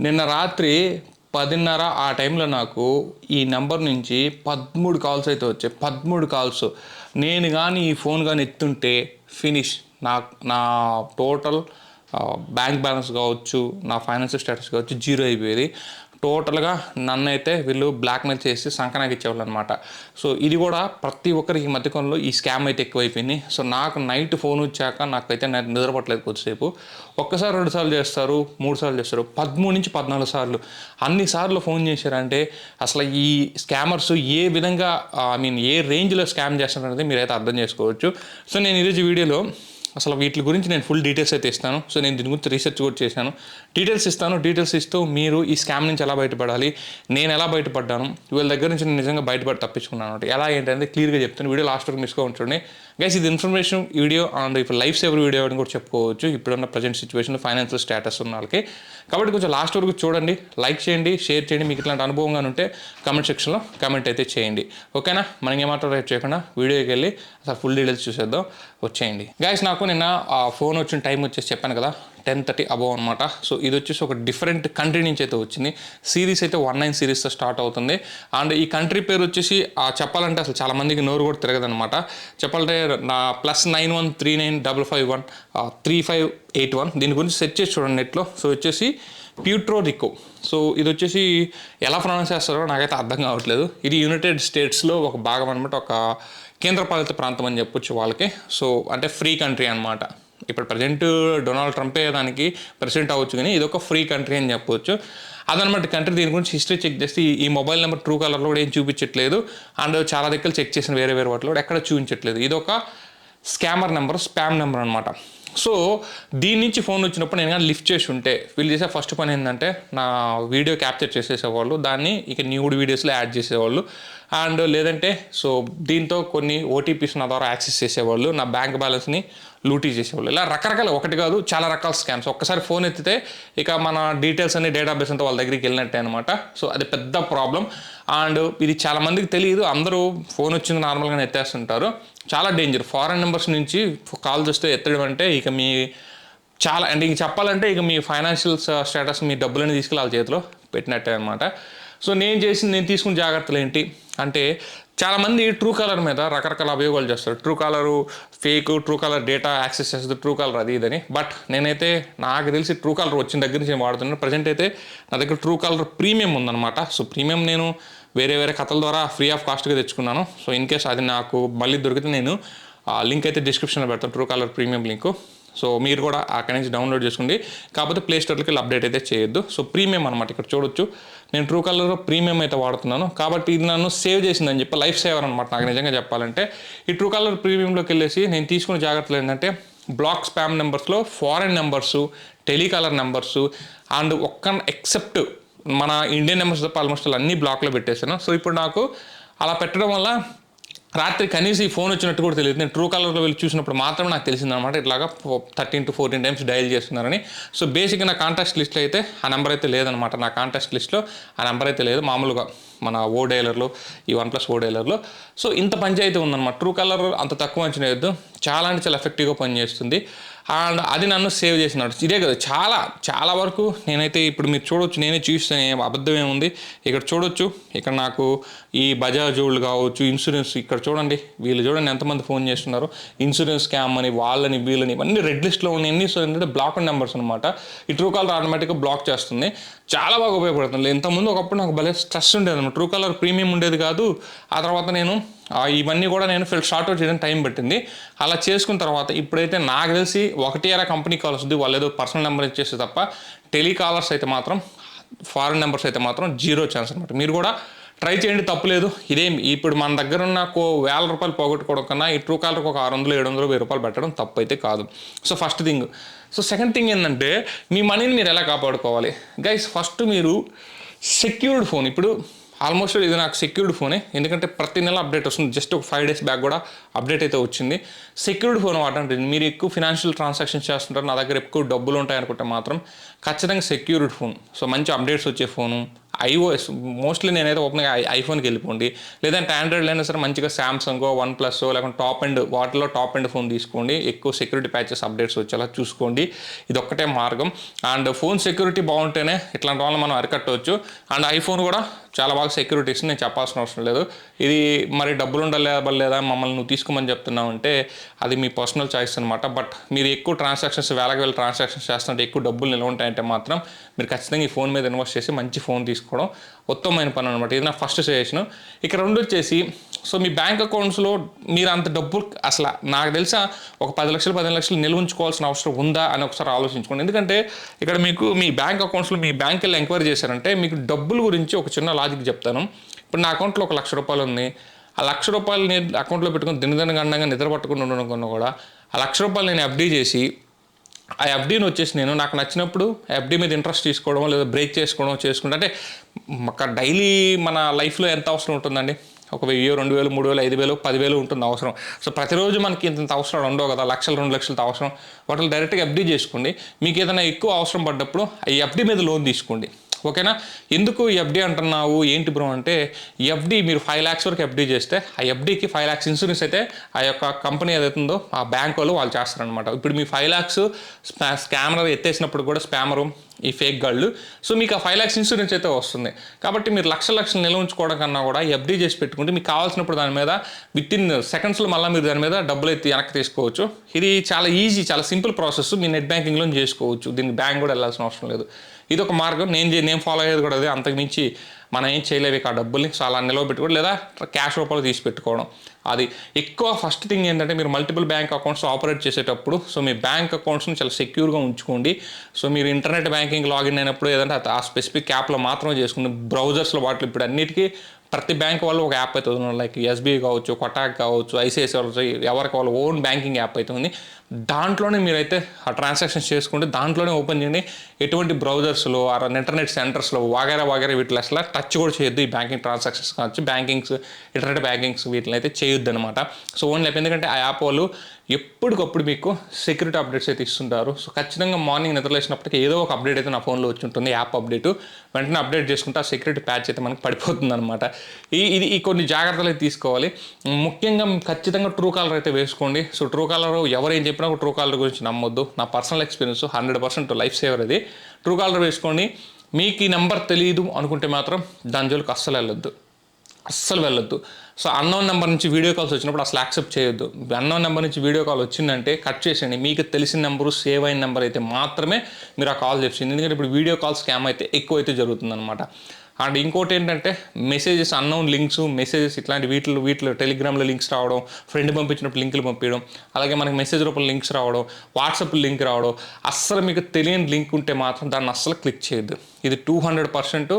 నిన్న రాత్రి పదిన్నర ఆ టైంలో నాకు ఈ నెంబర్ నుంచి పదమూడు కాల్స్ అయితే వచ్చాయి. పదమూడు కాల్స్. నేను కానీ ఈ ఫోన్ కానీ ఎత్తుంటే ఫినిష్. నా నా టోటల్ బ్యాంక్ బ్యాలెన్స్ కావచ్చు నా ఫైనాన్షియల్ స్టేటస్ కావచ్చు జీరో అయిపోయేది. టోటల్గా నన్ను అయితే వీళ్ళు బ్లాక్మెయిల్ చేసి సంకనాకి ఇచ్చేవాళ్ళు అనమాట సో ఇది కూడా ప్రతి ఒక్కరికి ఈ మధ్యకాలంలో ఈ స్కామ్ అయితే ఎక్కువైపోయింది. సో నాకు నైట్ ఫోన్ వచ్చాక నాకైతే నేను నిద్రపట్టలేదు కొద్దిసేపు. ఒక్కసారి రెండు సార్లు చేస్తారు మూడు సార్లు చేస్తారు పదమూడు నుంచి పద్నాలుగు సార్లు. అన్ని సార్లు ఫోన్ చేశారంటే అసలు ఈ స్కామర్స్ ఏ విధంగా ఐ మీన్ ఏ రేంజ్లో స్కామ్ చేస్తారనేది మీరైతే అర్థం చేసుకోవచ్చు. సో నేను ఈరోజు వీడియోలో అసలు వీటి గురించి నేను ఫుల్ డీటెయిల్స్ అయితే ఇస్తాను. సో నేను దీని గురించి రీసెర్చ్ కూడా చేశాను. డీటెయిల్స్ ఇస్తాను డీటెయిల్స్ ఇస్తూ మీరు ఈ స్కామ్ నుంచి ఎలా బయటపడాలి నేను ఎలా బయటపడ్డాను వీళ్ళ దగ్గర నుంచి నేను నిజంగా బయటపడి తప్పించుకున్నాను అంటే ఎలా ఏంటనేది క్లియర్గా చెప్తాను. వీడియో లాస్ట్ వరకు మిస్గా ఉంచండి గైస్ ఇది ఇన్ఫర్మేషన్ వీడియో అండ్ ఇప్పుడు లైఫ్ సేవర్ వీడియో అని కూడా చెప్పుకోవచ్చు. ఇప్పుడున్న ప్రజెంట్ సిచ్యువేషన్ ఫైనాన్షియల్ స్టేటస్ ఉన్న వాళ్ళకి. కాబట్టి కొంచెం లాస్ట్ వరకు చూడండి లైక్ చేయండి షేర్ చేయండి. మీకు ఇట్లాంటి అనుభవంగా ఉంటే కమెంట్ సెక్షన్లో కమెంట్ అయితే చేయండి. ఓకేనా మనం ఏమాత్రం రేపు చేయకుండా వీడియోకి వెళ్ళి అసలు ఫుల్ డీటెయిల్స్ చూసేద్దాం. వచ్చేయండి. గైస్ నాకు నిన్న ఆ ఫోన్ వచ్చిన టైం వచ్చేసి చెప్పాను కదా. టెన్ థర్టీ అబవ్ అనమాట సో ఇది వచ్చేసి ఒక డిఫరెంట్ కంట్రీ నుంచి అయితే వచ్చింది. సిరీస్ అయితే వన్ నైన్ సిరీస్తో స్టార్ట్ అవుతుంది. అండ్ ఈ కంట్రీ పేరు వచ్చేసి ఆ చెప్పాలంటే అసలు చాలా మందికి నోరు కూడా తిరగదనమాట చెప్పాలంటే నా plus nine one three nine double five one three five eight one దీని గురించి సెర్చ్ చేసి చూడండి నెట్లో. సో వచ్చేసి ప్యూట్రో రికో సో ఇది వచ్చేసి ఎలా ప్రొనౌన్స్ చేస్తారో నాకైతే అర్థం కావట్లేదు. ఇది యునైటెడ్ స్టేట్స్లో ఒక భాగం అనమాట ఒక కేంద్రపాలిత ప్రాంతం అని చెప్పొచ్చు వాళ్ళకి. సో అంటే ఫ్రీ కంట్రీ అనమాట ఇప్పుడు ప్రజెంట్ డొనాల్డ్ ట్రంపే దానికి ప్రెసిడెంట్ అవ్వచ్చు కానీ ఇది ఒక ఫ్రీ కంట్రీ అని చెప్పవచ్చు అదనమాట కంట్రీ దీని గురించి హిస్టరీ చెక్ చేస్తే ఈ- ఈ మొబైల్ నెంబర్ ట్రూ కలర్లో కూడా ఏం చూపించట్లేదు. అండ్ చాలా దగ్గర చెక్ చేసిన వేరే వేరే వాటిలో కూడా ఎక్కడ చూపించట్లేదు. ఇది ఒక స్కామర్ నెంబర్ స్పామ్ నెంబర్ అనమాట సో దీని నుంచి ఫోన్ వచ్చినప్పుడు నేను కానీ లిఫ్ట్ చేసి ఉంటే వీళ్ళు చేసే ఫస్ట్ పని ఏంటంటే నా వీడియో క్యాప్చర్ చేసేసేవాళ్ళు దాన్ని ఇక న్యూడ్ వీడియోస్లో యాడ్ చేసేవాళ్ళు. అండ్ లేదంటే సో దీంతో కొన్ని ఓటీపీస్ నా ద్వారా యాక్సెస్ చేసేవాళ్ళు నా బ్యాంక్ బ్యాలెన్స్ని లూటీ చేసేవాళ్ళు. ఇలా రకరకాల ఒకటి కాదు చాలా రకాల స్కామ్స్. ఒక్కసారి ఫోన్ ఎత్తితే ఇక మన డీటెయిల్స్ అన్ని డేటాబేస్ అంతా వాళ్ళ దగ్గరికి వెళ్ళినట్టే అనమాట సో అది పెద్ద ప్రాబ్లం. అండ్ ఇది చాలా మందికి తెలియదు అందరూ ఫోన్ వచ్చింది నార్మల్గానే ఎత్తేస్తుంటారు. చాలా డేంజర్. ఫారెన్ నెంబర్స్ నుంచి కాల్ చేస్తే ఎత్తడం అంటే ఇక మీ చాలా అంటే ఇంక చెప్పాలంటే ఇక మీ ఫైనాన్షియల్ స్టేటస్ మీ డబ్బులని తీసుకెళ్ళి వాళ్ళ చేతిలో పెట్టినట్టే అనమాట సో నేను చేసింది నేను తీసుకున్న జాగ్రత్తలు ఏంటి? అంటే చాలామంది ట్రూ కలర్ మీద రకరకాల అభియోగాలు చేస్తారు. Truecaller fake Truecaller data access చేస్తుంది ట్రూ కలర్ అది ఇదని బట్ నేనైతే నాకు తెలిసి ట్రూ కలర్ వచ్చిన దగ్గర నుంచి నేను వాడుతున్నాను. ప్రజెంట్ అయితే నా దగ్గర ట్రూ కలర్ ప్రీమియం ఉందన్నమాట. సో ప్రీమియం నేను వేరే వేరే కథల ద్వారా ఫ్రీ ఆఫ్ కాస్ట్గా తెచ్చుకున్నాను. సో ఇన్ కేస్ అది నాకు మళ్ళీ దొరికితే నేను లింక్ అయితే డిస్క్రిప్షన్లో పెడతాను Truecaller premium link so మీరు కూడా అక్కడి నుంచి డౌన్లోడ్ చేసుకోండి. కాకపోతే ప్లే వెళ్ళి అప్డేట్ అయితే చేయొద్దు. సో ప్రీమియం అనమాట ఇక్కడ చూడొచ్చు. నేను ట్రూ కలర్ ప్రీమియం అయితే వాడుతున్నాను. కాబట్టి ఇది నన్ను సేవ్ చేసిందని చెప్పి లైఫ్ సేవర్ అనమాట నాకు నిజంగా చెప్పాలంటే. ఈ ట్రూ కలర్ ప్రీమియంలోకి వెళ్ళేసి నేను తీసుకున్న జాగ్రత్తలు ఏంటంటే block spam నెంబర్స్లో foreign numbers telecaller numbers and ఒక్క ఎక్సెప్ట్ మన ఇండియన్ నెంబర్స్ తప్ప ఆల్మోస్ట్ అన్ని బ్లాక్లో పెట్టేశాను. సో ఇప్పుడు నాకు అలా పెట్టడం వల్ల రాత్రి కనీసం ఈ ఫోన్ వచ్చినట్టు కూడా తెలియదు. నేను ట్రూ కలర్లో వెళ్ళి చూసినప్పుడు మాత్రమే నాకు తెలిసిందనమాట ఇట్లాగా thirteen to fourteen times dial చేస్తున్నారని. సో బేసిక్గా నా కాంటాక్ట్ లిస్ట్లో అయితే ఆ నెంబర్ అయితే లేదనమాట నా కాంటాక్ట్ లిస్ట్లో ఆ నెంబర్ అయితే లేదు. మామూలుగా మన ఓ డైలర్లో ఈ వన్ ప్లస్ ఓ డైలర్లో సో ఇంత పంచాయితీ ఉందన్నమాట. ట్రూ కలర్ అంత తక్కువ అంచనా వేయద్దు. చాలా అంటే చాలా ఎఫెక్టివ్గా పనిచేస్తుంది. అండ్ అది నన్ను సేవ్ చేసినాడు. ఇదే కదా చాలా చాలా వరకు నేనైతే ఇప్పుడు మీరు చూడొచ్చు నేనే చూస్తాను అబద్ధం ఏముంది. ఇక్కడ చూడొచ్చు ఇక్కడ నాకు ఈ బజాజ్ జోళ్ళు కావచ్చు ఇన్సూరెన్స్ ఇక్కడ చూడండి వీళ్ళు చూడండి ఎంతమంది ఫోన్ చేస్తున్నారు. ఇన్సూరెన్స్ స్కామ్ అని వాళ్ళని వీళ్ళని ఇవన్నీ రెడ్ లిస్ట్లో ఉన్నాయి. ఎన్ని సో ఏంటంటే బ్లాక్ నెంబర్స్ అనమాట ఈ ట్రూ కాలర్ ఆటోమేటిక్గా బ్లాక్ చేస్తుంది. చాలా బాగా ఉపయోగపడుతుంది. ఇంతకుముందు ఒకప్పుడు నాకు భలే స్ట్రెస్ ఉండేది అనమాట ట్రూ కలర్ ప్రీమియం ఉండేది కాదు. ఆ తర్వాత నేను ఇవన్నీ కూడా నేను ఫిల్ షార్ట్ అవుట్ చేయడానికి టైం పట్టింది. అలా చేసుకున్న తర్వాత ఇప్పుడైతే నాకు తెలిసి ఒకటి అర కంపెనీ కాల్ వస్తుంది వాళ్ళు ఏదో పర్సనల్ నెంబర్ ఇచ్చేస్తే తప్ప టెలికాలర్స్ అయితే మాత్రం ఫారెన్ నెంబర్స్ అయితే మాత్రం జీరో ఛాన్స్ అనమాట మీరు కూడా ట్రై చేయండి తప్పులేదు ఇదేం ఇప్పుడు మన దగ్గర ఉన్న కో వేల రూపాయలు పోగొట్టుకోవడం కన్నా ఈ ట్రూ కాలర్కి ఒక ఆరు వందలు ఏడు వందలు వెయ్యి రూపాయలు పెట్టడం తప్పు అయితే కాదు. So first thing so second thing ఏంటంటే మీ మనీని మీరు ఎలా కాపాడుకోవాలి? గైస్ ఫస్ట్ మీరు సెక్యూర్డ్ ఫోన్ ఇప్పుడు ఆల్మోస్ట్ ఇది నాకు సెక్యూర్డ్ ఫోనే. ఎందుకంటే ప్రతి నెల అప్డేట్ వస్తుంది. జస్ట్ ఒక ఫైవ్ డేస్ బ్యాక్ కూడా అప్డేట్ అయితే వచ్చింది. సెక్యూర్డ్ ఫోన్ వాడండి. మీరు ఎక్కువ ఫినాన్షియల్ ట్రాన్సాక్షన్స్ చేస్తుంటారు. నా దగ్గర ఎక్కువ డబ్బులు ఉంటాయి అనుకుంటే మాత్రం ఖచ్చితంగా సెక్యూర్డ్ ఫోన్. సో మంచి అప్డేట్స్ వచ్చే ఫోను. ఐఓఎస్ మోస్ట్లీ నేనైతే ఓపెన్గా ఐ ఐఫోన్కి వెళ్ళిపోండి. లేదంటే ఆండ్రాయిడ్ అయినా సరే మంచిగా సామ్సంగ్ వన్ ప్లస్ లేకుంటే టాప్ అండ్ వాటిలో టాప్ అండ్ ఫోన్ తీసుకోండి. ఎక్కువ సెక్యూరిటీ ప్యాచెస్ అప్డేట్స్ వచ్చేలా చూసుకోండి. ఇది ఒక్కటే మార్గం. అండ్ ఫోన్ సెక్యూరిటీ బాగుంటేనే ఇట్లాంటి వాళ్ళని మనం అరికట్టవచ్చు. అండ్ ఐఫోన్ కూడా చాలా బాగా సెక్యూరిటీస్ నేను చెప్పాల్సిన అవసరం లేదు. ఇది మరి డబ్బులు ఉండలేదా లేదా మమ్మల్ని నువ్వు తీసుకోమని చెప్తున్నావు అంటే అది మీ పర్సనల్ చాయిస్ అనమాట బట్ మీరు ఎక్కువ ట్రాన్సాక్షన్స్ వేలకి వేల ట్రాన్సాక్షన్స్ చేస్తుంటే ఎక్కువ డబ్బులు నిల్వ ఉంటాయంటే మాత్రం మీరు ఖచ్చితంగా ఈ ఫోన్ మీద ఇన్వెస్ట్ చేసి మంచి ఫోన్ తీసుకోవడం ఉత్తమమైన పని అనమాట ఇది నా ఫస్ట్ సజెషన్. ఇక రెండు వచ్చేసి సో మీ బ్యాంక్ అకౌంట్స్లో మీరు అంత డబ్బు అసలు నాకు తెలిసా ఒక పది లక్షలు పదిహేను లక్షలు నిల్వ ఉంచుకోవాల్సిన అవసరం ఉందా అని ఒకసారి ఆలోచించుకోండి. ఎందుకంటే ఇక్కడ మీకు మీ బ్యాంక్ అకౌంట్స్లో మీ బ్యాంక్ వెళ్ళి ఎంక్వైరీ చేశారంటే మీకు డబ్బుల గురించి ఒక చిన్న లాజిక్ చెప్తాను. ఇప్పుడు నా అకౌంట్లో ఒక లక్ష రూపాయలు ఉంది. ఆ లక్ష రూపాయలు నేను అకౌంట్లో పెట్టుకుని దినదిన గండంగా నిద్ర పట్టుకుని ఉండడం కన్నా కూడా ఆ లక్ష రూపాయలు నేను ఎఫ్డీ చేసి ఆ ఎఫ్డీని వచ్చేసి నేను నాకు నచ్చినప్పుడు ఎఫ్డీ మీద ఇంట్రెస్ట్ తీసుకోవడం లేదా బ్రేక్ చేసుకోవడం చేసుకుంటే అంటే ఒక డైలీ మన లైఫ్లో ఎంత అవసరం ఉంటుందండి? ఒక వెయ్యి రెండు వేలు మూడు వేలు ఐదు వేలు పదివేలు ఉంటుంది అవసరం. సో ప్రతిరోజు మనకి ఇంత అవసరం ఉండవు కదా లక్షలు రెండు లక్షలతో అవసరం. వాటిని డైరెక్ట్గా ఎఫ్డీ చేసుకోండి. మీకు ఏదైనా ఎక్కువ అవసరం పడ్డప్పుడు ఈ ఎఫ్డీ మీద లోన్ తీసుకోండి. ఓకేనా? ఎందుకు ఎఫ్డీ అంటున్నావు? ఏంటి బ్రో అంటే ఎఫ్డీ మీరు ఫైవ్ ల్యాక్స్ వరకు ఎఫ్డీ చేస్తే ఆ ఎఫ్డీకి ఫైవ్ ల్యాక్స్ ఇన్సూరెన్స్ అయితే ఆ యొక్క కంపెనీ ఏదైతుందో ఆ బ్యాంక్ వాళ్ళు వాళ్ళు చేస్తారనమాట ఇప్పుడు మీ ఫైవ్ ల్యాక్స్ స్కామర్ ఎత్తేసినప్పుడు కూడా స్పామరు ఈ ఫేక్ గాళ్ళు సో మీకు ఆ ఫైవ్ ల్యాక్స్ ఇన్సూరెన్స్ అయితే వస్తుంది. కాబట్టి మీరు లక్ష లక్షలు నిల్వ ఉంచుకోవడం కన్నా కూడా ఎఫ్డీ చేసి పెట్టుకుంటే మీకు కావాల్సినప్పుడు దాని మీద విత్ ఇన్ సెకండ్స్లో మళ్ళీ మీరు దాని మీద డబ్బులు ఎత్తి వెనక్కి తీసుకోవచ్చు. ఇది చాలా ఈజీ చాలా సింపుల్ ప్రాసెస్ మీ నెట్ బ్యాంకింగ్లో చేసుకోవచ్చు. దీనికి బ్యాంక్ కూడా వెళ్ళాల్సిన అవసరం లేదు. ఇది ఒక మార్గం. నేను నేను ఫాలో అయ్యేది కూడా అదే. అంతకుమించి మనం ఏం చేయలేవు ఇక ఆ డబ్బుల్ని. సో అలా నిలవ పెట్టుకోవడం లేదా క్యాష్ రూపంలో తీసి పెట్టుకోవడం అది ఎక్కువ ఫస్ట్ థింగ్ ఏంటంటే మీరు మల్టిపుల్ బ్యాంక్ అకౌంట్స్ ఆపరేట్ చేసేటప్పుడు సో మీ బ్యాంక్ అకౌంట్స్ని చాలా సెక్యూర్గా ఉంచుకోండి. సో మీరు ఇంటర్నెట్ బ్యాంకింగ్ లాగిన్ అయినప్పుడు ఏదంటే ఆ- ఆ స్పెసిఫిక్ యాప్లో మాత్రమే చేసుకుని బ్రౌజర్స్లో వాటిలో ఇప్పుడు అన్నిటికీ ప్రతి బ్యాంక్ వాళ్ళు ఒక యాప్ అయితే ఉంది లైక్ ఎస్బీఐ కావచ్చు కొటాక్ కావచ్చు ఐసిఐసి కావచ్చు ఎవరికి వాళ్ళ ఓన్ బ్యాంకింగ్ యాప్ అయితే ఉంది దాంట్లోనే మీరైతే ఆ ట్రాన్సాక్షన్స్ చేసుకుంటే దాంట్లోనే ఓపెన్ చేయండి. ఎటువంటి బ్రౌజర్స్లో ఇంటర్నెట్ సెంటర్స్లో వాగేరా వాగేరా వీటిలో అసలు టచ్ కూడా చేయొద్దు ఈ బ్యాంకింగ్ ట్రాన్సాక్షన్స్ కావచ్చు. బ్యాంకింగ్స్ ఇంటర్నెట్ బ్యాంకింగ్స్ వీటిని అయితే చేయొద్దు అనమాట సో ఓన్లీ ఎందుకంటే ఆ యాప్ వాళ్ళు ఎప్పటికప్పుడు మీకు సెక్యూరిటీ అప్డేట్స్ అయితే ఇస్తుంటారు. సో ఖచ్చితంగా మార్నింగ్ నిద్రలేసినప్పటికీ ఏదో ఒక అప్డేట్ అయితే నా ఫోన్లో వచ్చి ఉంటుంది యాప్ అప్డేట్ వెంటనే అప్డేట్ చేసుకుంటే ఆ సెక్యూరిటీ ప్యాచ్ అయితే మనకి పడిపోతుంది అనమాట ఈ ఇది ఈ కొన్ని జాగ్రత్తలు అయితే తీసుకోవాలి. ముఖ్యంగా ఖచ్చితంగా ట్రూ కాలర్ అయితే వేసుకోండి. సో ట్రూ కాలర్ ఎవరేం చెప్పినా ట్రూ కాలర్ గురించి నమ్మొద్దు. నా personal experience hundred percent life saver అది ట్రూ కాలర్ వేసుకోండి. మీకు ఈ నెంబర్ తెలియదు అనుకుంటే మాత్రం దాని జోలికి అస్సలు వెళ్ళొద్దు. అస్సలు వెళ్ళొద్దు. సో అన్నోన్ నెంబర్ నుంచి వీడియో కాల్స్ వచ్చినప్పుడు అసలు యాక్సెప్ట్ చేయొద్దు. అన్నోన్ నెంబర్ నుంచి వీడియో కాల్ వచ్చిందంటే కట్ చేసేయండి. మీకు తెలిసిన నెంబరు సేవ్ అయిన నెంబర్ అయితే మాత్రమే మీరు ఆ కాల్ చేసింది ఎందుకంటే ఇప్పుడు వీడియో కాల్ స్కామ్ అయితే ఎక్కువ అయితే జరుగుతుందన్నమాట. అండ్ ఇంకోటి ఏంటంటే మెసేజెస్ అన్నోన్ లింక్స్ మెసేజెస్ ఇట్లాంటి వీటిలో వీటిలో టెలిగ్రామ్లో లింక్స్ రావడం ఫ్రెండ్ పంపించినప్పుడు లింకులు పంపించడం అలాగే మనకి మెసేజ్ రూపంలో లింక్స్ రావడం వాట్సాప్ లింక్ రావడం అస్సలు మీకు తెలియని లింక్ ఉంటే మాత్రం దాన్ని అస్సలు క్లిక్ చేయొద్దు. ఇది టూ హండ్రెడ్ పర్సెంట్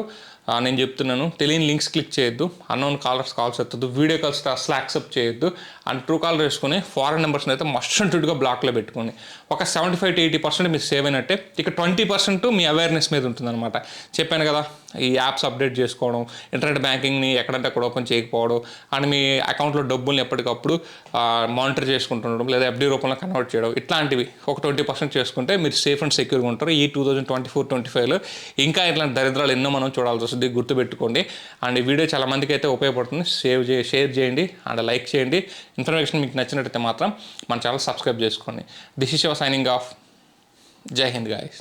నేను చెప్తున్నాను. తెలియని లింక్స్ క్లిక్ చేయొద్దు. అన్నోన్ కాలర్స్ కాల్స్ ఎత్తద్దు. వీడియో కాల్స్ అసలు యాక్సెప్ట్ చేయొద్దు. అండ్ ట్రూ కాలర్ వేసుకొని ఫారెన్ నెంబర్స్ని అయితే మస్ట్ అంటుగా బ్లాక్లో పెట్టుకోండి. ఒక seventy five to eighty percent మీరు సేవ్ అయినట్టే. ఇక ట్వంటీ పర్సెంట్ మీ అవేర్నెస్ మీద ఉంటుందన్నమాట. చెప్పాను కదా ఈ యాప్స్ అప్డేట్ చేసుకోవడం ఇంటర్నెట్ బ్యాంకింగ్ని ఎక్కడంటే అక్కడ ఓపెన్ చేయకపోవడం అండ్ మీ అకౌంట్లో డబ్బుల్ని ఎప్పటికప్పుడు మానిటర్ చేసుకుంటుండడం లేదా ఎఫ్డీ రూపంలో కన్వర్ట్ చేయడం ఇట్లాంటివి ఒక ట్వంటీ పర్సెంట్ చేసుకుంటే మీరు సేఫ్ అండ్ సెక్యూర్గా ఉంటారు. ఈ two thousand twenty four twenty ఫైవ్లో ఇంకా ఇట్లాంటి దరిద్రాలు ఎన్నో మనం చూడాల్సి వస్తుంది. గుర్తుపెట్టుకోండి. అండ్ ఈ వీడియో చాలా మందికి అయితే ఉపయోగపడుతుంది. సేవ్ చే షేర్ చేయండి అండ్ లైక్ చేయండి. ఇన్ఫర్మేషన్ మీకు నచ్చినట్టయితే మాత్రం మన ఛానల్ సబ్స్క్రైబ్ చేసుకోండి. This is your signing off జై హింద్ గాయస్